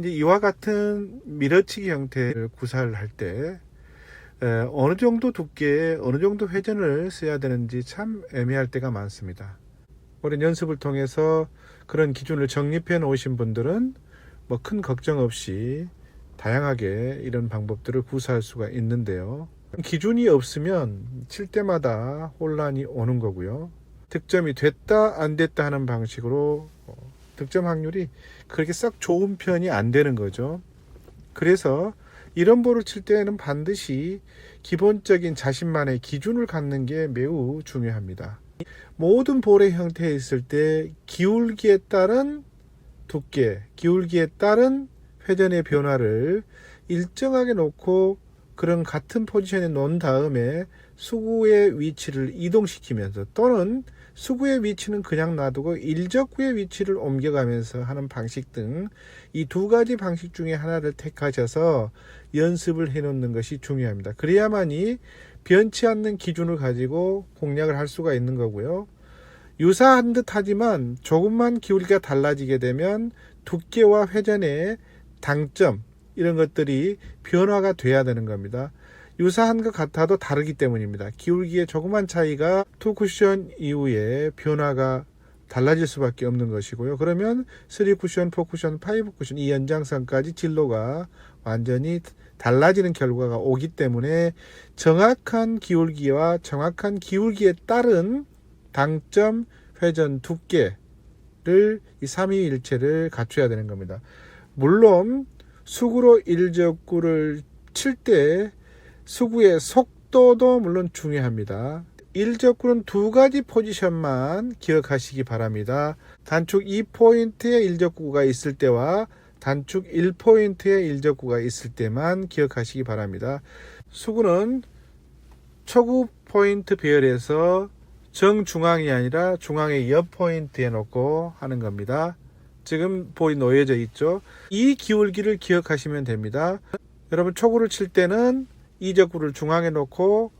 이제 이와 같은 밀어치기 형태를 구사를 할 때 어느 정도 두께, 어느 정도 회전을 써야 되는지 참 애매할 때가 많습니다. 오랜 연습을 통해서 그런 기준을 정립해 놓으신 분들은 뭐 큰 걱정 없이 다양하게 이런 방법들을 구사할 수가 있는데요. 기준이 없으면 칠 때마다 혼란이 오는 거고요. 득점이 됐다 안 됐다 하는 방식으로 어, 득점 확률이 그렇게 썩 좋은 편이 안 되는 거죠. 그래서 이런 볼을 칠 때는 반드시 기본적인 자신만의 기준을 갖는 게 매우 중요합니다. 모든 볼의 형태에 있을 때 기울기에 따른 두께, 기울기에 따른 회전의 변화를 일정하게 놓고 그런 같은 포지션에 놓은 다음에 수구의 위치를 이동시키면서 또는 수구의 위치는 그냥 놔두고 일적구의 위치를 옮겨가면서 하는 방식 등 이 두 가지 방식 중에 하나를 택하셔서 연습을 해 놓는 것이 중요합니다. 그래야만이 변치 않는 기준을 가지고 공략을 할 수가 있는 거고요. 유사한 듯 하지만 조금만 기울기가 달라지게 되면 두께와 회전의 당점 이런 것들이 변화가 돼야 되는 겁니다. 유사한 것 같아도 다르기 때문입니다. 기울기의 조그만 차이가 투 쿠션 이후에 변화가 달라질 수밖에 없는 것이고요. 그러면 3 쿠션, 4 쿠션, 5 쿠션 이 연장선까지 진로가 완전히 달라지는 결과가 오기 때문에 정확한 기울기와 정확한 기울기에 따른 당점, 회전, 두께를 이 삼위일체를 갖춰야 되는 겁니다. 물론 수구로 일적구를 칠 때 수구의 속도도 물론 중요합니다. 일적구는 두 가지 포지션만 기억하시기 바랍니다. 단축 2포인트의 일적구가 있을 때와 단축 1포인트의 일적구가 있을 때만 기억하시기 바랍니다. 수구는 초구 포인트 배열에서 정중앙이 아니라 중앙의 옆 포인트에 놓고 하는 겁니다. 지금 볼이 놓여져 있죠. 이 기울기를 기억하시면 됩니다. 여러분 초구를 칠 때는 이적구를 중앙에 놓고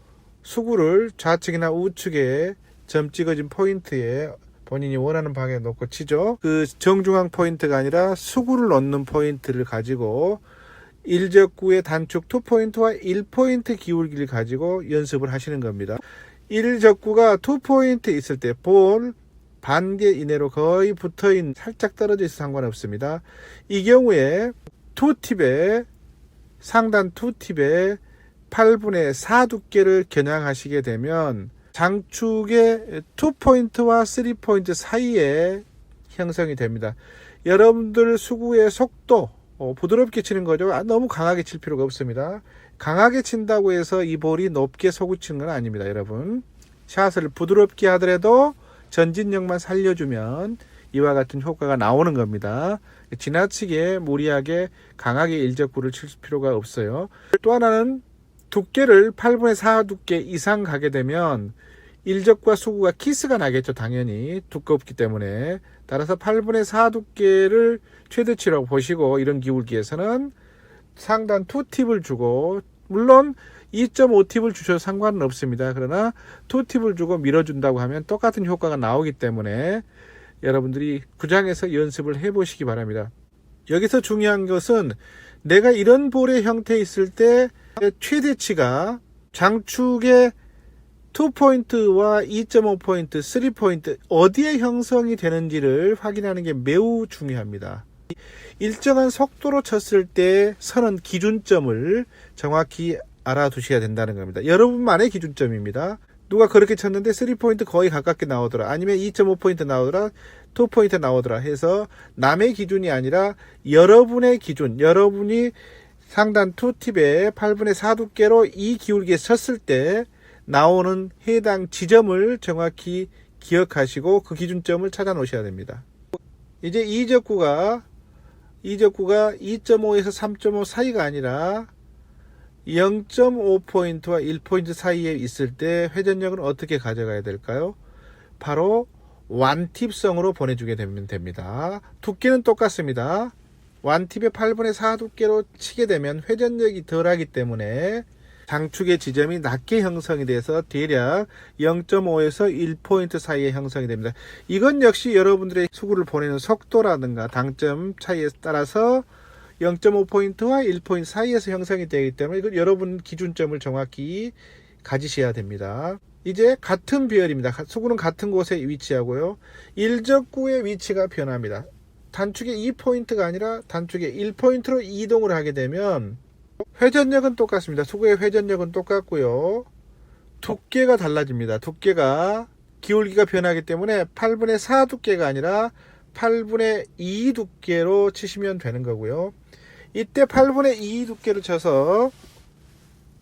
수구를 좌측이나 우측에 점 찍어진 포인트에 본인이 원하는 방에 놓고 치죠. 그 정중앙 포인트가 아니라 수구를 넣는 포인트를 가지고 일적구의 단축 2포인트와 1포인트 기울기를 가지고 연습을 하시는 겁니다. 1적구가 2포인트 있을 때 볼 반개 이내로 거의 붙어 있는 살짝 떨어져 있어 상관없습니다. 이 경우에 투팁에 상단 투팁에 8분의 4 두께를 겨냥하시게 되면 장축의 2포인트와 3포인트 사이에 형성이 됩니다. 여러분들 수구의 속도 어, 부드럽게 치는 거죠. 아, 너무 강하게 칠 필요가 없습니다. 강하게 친다고 해서 이 볼이 높게 솟구치는 건 아닙니다, 여러분. 샷을 부드럽게 하더라도 전진력만 살려주면 이와 같은 효과가 나오는 겁니다. 지나치게 무리하게 강하게 일적구를 칠 필요가 없어요. 또 하나는 두께를 8분의 4 두께 이상 가게 되면 일적과 수구가 키스가 나겠죠, 당연히. 두껍기 때문에. 따라서 8분의 4 두께를 최대치라고 보시고, 이런 기울기에서는 상단 2팁을 주고, 물론 2.5팁을 주셔도 상관은 없습니다. 그러나 2팁을 주고 밀어준다고 하면 똑같은 효과가 나오기 때문에 여러분들이 구장에서 연습을 해보시기 바랍니다. 여기서 중요한 것은 내가 이런 볼의 형태에 있을 때 최대치가 장축의 2포인트와 2.5포인트, 3포인트 어디에 형성이 되는지를 확인하는 게 매우 중요합니다. 일정한 속도로 쳤을 때 서는 기준점을 정확히 알아두셔야 된다는 겁니다. 여러분만의 기준점입니다. 누가 그렇게 쳤는데 3포인트 거의 가깝게 나오더라. 아니면 2.5포인트 나오더라. 2포인트 나오더라 해서 남의 기준이 아니라 여러분의 기준, 여러분이 상단 2팁에 8분의 4 두께로 이 기울기에 섰을 때 나오는 해당 지점을 정확히 기억하시고 그 기준점을 찾아 놓으셔야 됩니다. 이제 이적구가 이적구가 2.5에서 3.5 사이가 아니라 0.5포인트와 1포인트 사이에 있을 때 회전력은 어떻게 가져가야 될까요? 바로 완팁성으로 보내주게 되면 됩니다. 두께는 똑같습니다. 완팁의 8분의 4 두께로 치게 되면 회전력이 덜하기 때문에 장축의 지점이 낮게 형성이 돼서 대략 0.5에서 1포인트 사이에 형성이 됩니다. 이건 역시 여러분들의 수구를 보내는 속도라든가 당점 차이에 따라서 0.5포인트와 1포인트 사이에서 형성이 되기 때문에 이건 여러분 기준점을 정확히 가지셔야 됩니다. 이제 같은 비열입니다. 수구는 같은 곳에 위치하고요. 일적구의 위치가 변합니다. 단축의 2포인트가 아니라 단축의 1포인트로 이동을 하게 되면 회전력은 똑같습니다. 수구의 회전력은 똑같고요. 두께가 달라집니다. 두께가 기울기가 변하기 때문에 8분의 4 두께가 아니라 8분의 2 두께로 치시면 되는 거고요. 이때 8분의 2 두께를 쳐서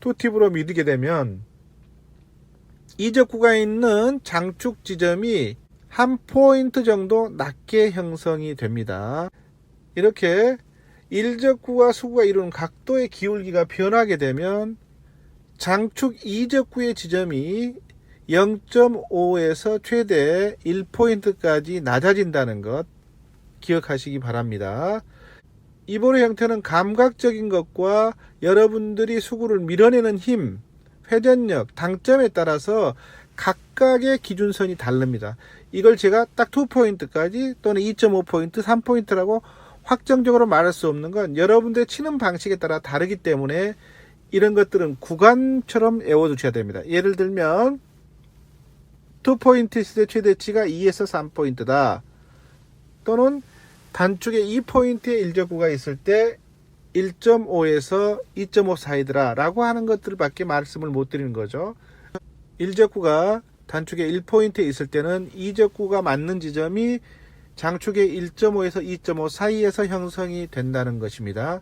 투팁으로 미루게 되면 이적구가 있는 장축 지점이 한 포인트 정도 낮게 형성이 됩니다. 이렇게 일적구와 수구가 이루는 각도의 기울기가 변하게 되면 장축 이적구의 지점이 0.5에서 최대 1포인트까지 낮아진다는 것 기억하시기 바랍니다. 이번의 형태는 감각적인 것과 여러분들이 수구를 밀어내는 힘, 회전력, 당점에 따라서 각각의 기준선이 다릅니다. 이걸 제가 딱 2포인트까지 또는 2.5포인트, 3포인트라고 확정적으로 말할 수 없는 건 여러분들의 치는 방식에 따라 다르기 때문에 이런 것들은 구간처럼 외워두셔야 됩니다. 예를 들면 2포인트 있을 때 최대치가 2에서 3포인트다. 또는 단축에 2포인트의 일적구가 있을 때 1.5에서 2.5 사이더라 라고 하는 것들밖에 말씀을 못 드리는 거죠. 일적구가 단축에 1포인트에 있을 때는 이적구가 맞는 지점이 장축의 1.5에서 2.5 사이에서 형성이 된다는 것입니다.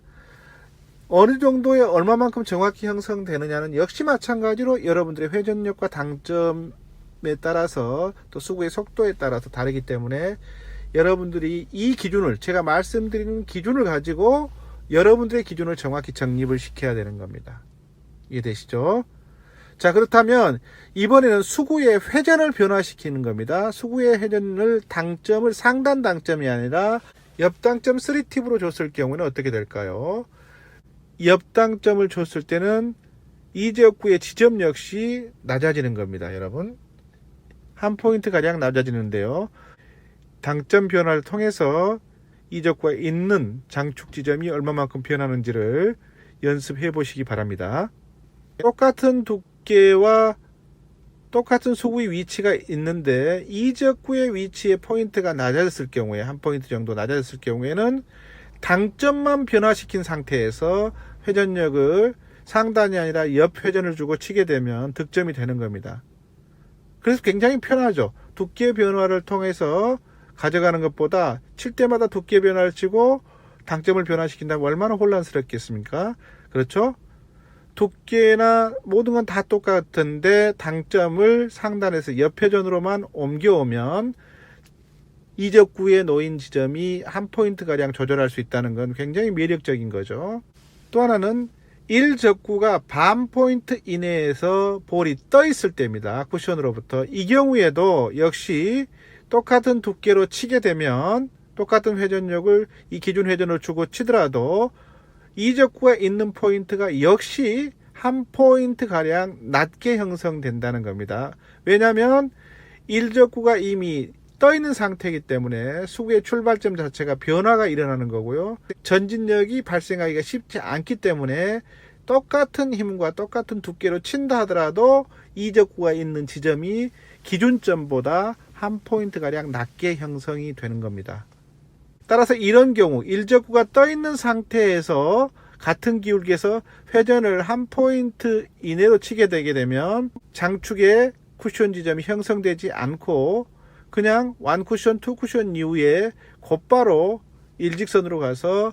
어느 정도의 얼마만큼 정확히 형성되느냐는 역시 마찬가지로 여러분들의 회전력과 당점에 따라서 또 수구의 속도에 따라서 다르기 때문에 여러분들이 이 기준을 제가 말씀드리는 기준을 가지고 여러분들의 기준을 정확히 정립을 시켜야 되는 겁니다. 이해되시죠? 자, 그렇다면 이번에는 수구의 회전을 변화시키는 겁니다. 수구의 회전을 당점을 상단 당점이 아니라 옆 당점 3팁으로 줬을 경우는 어떻게 될까요? 옆 당점을 줬을 때는 이 지역구의 지점 역시 낮아지는 겁니다, 여러분. 한 포인트 가량 낮아지는데요. 당점 변화를 통해서 이적과 있는 장축 지점이 얼마만큼 변하는지를 연습해 보시기 바랍니다. 똑같은 두께와 똑같은 수구의 위치가 있는데 이적구의 위치의 포인트가 낮아졌을 경우에 한 포인트 정도 낮아졌을 경우에는 당점만 변화시킨 상태에서 회전력을 상단이 아니라 옆 회전을 주고 치게 되면 득점이 되는 겁니다. 그래서 굉장히 편하죠. 두께 변화를 통해서 가져가는 것보다 칠 때마다 두께 변화를 치고 당점을 변화시킨다면 얼마나 혼란스럽겠습니까? 그렇죠? 두께나 모든 건 다 똑같은데 당점을 상단에서 옆회전으로만 옮겨오면 이적구에 놓인 지점이 한 포인트 가량 조절할 수 있다는 건 굉장히 매력적인 거죠. 또 하나는 1적구가 반 포인트 이내에서 볼이 떠 있을 때입니다. 쿠션으로부터. 이 경우에도 역시 똑같은 두께로 치게 되면 똑같은 회전력을 이 기준 회전을 주고 치더라도 이적구가 있는 포인트가 역시 한 포인트 가량 낮게 형성된다는 겁니다. 왜냐하면 1적구가 이미 떠 있는 상태이기 때문에 수구의 출발점 자체가 변화가 일어나는 거고요. 전진력이 발생하기가 쉽지 않기 때문에 똑같은 힘과 똑같은 두께로 친다 하더라도 이적구가 있는 지점이 기준점보다 한 포인트 가량 낮게 형성이 되는 겁니다. 따라서 이런 경우 일적구가 떠 있는 상태에서 같은 기울기에서 회전을 한 포인트 이내로 치게 되게 되면 장축의 쿠션 지점이 형성되지 않고 그냥 완 쿠션, 투 쿠션 이후에 곧바로 일직선으로 가서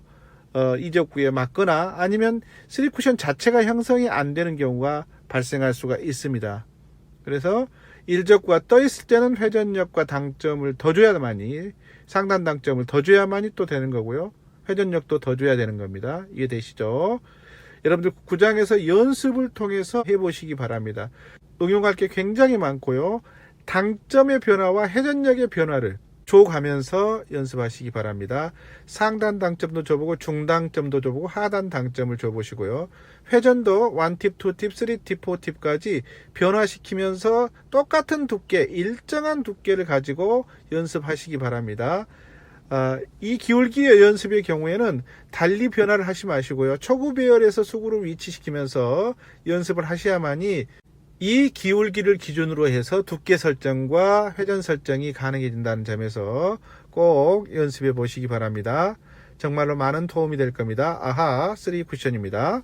어, 이적구에 맞거나 아니면 쓰리 쿠션 자체가 형성이 안 되는 경우가 발생할 수가 있습니다. 그래서 일적구가 떠 있을 때는 회전력과 당점을 더 줘야만이 상단 당점을 더 줘야만이 또 되는 거고요. 회전력도 더 줘야 되는 겁니다. 이해되시죠? 여러분들 구장에서 연습을 통해서 해보시기 바랍니다. 응용할 게 굉장히 많고요. 당점의 변화와 회전력의 변화를 줘가면서 연습하시기 바랍니다. 상단 당점도 줘보고 중당점도 줘보고 하단 당점을 줘보시고요. 회전도 1팁, 2팁, 3팁, 4팁까지 변화시키면서 똑같은 두께, 일정한 두께를 가지고 연습하시기 바랍니다. 아, 이 기울기의 연습의 경우에는 달리 변화를 하시 마시고요. 초구 배열에서 수구를 위치시키면서 연습을 하셔야만이 이 기울기를 기준으로 해서 두께 설정과 회전 설정이 가능해진다는 점에서 꼭 연습해 보시기 바랍니다. 정말로 많은 도움이 될 겁니다. 아하 3 쿠션입니다.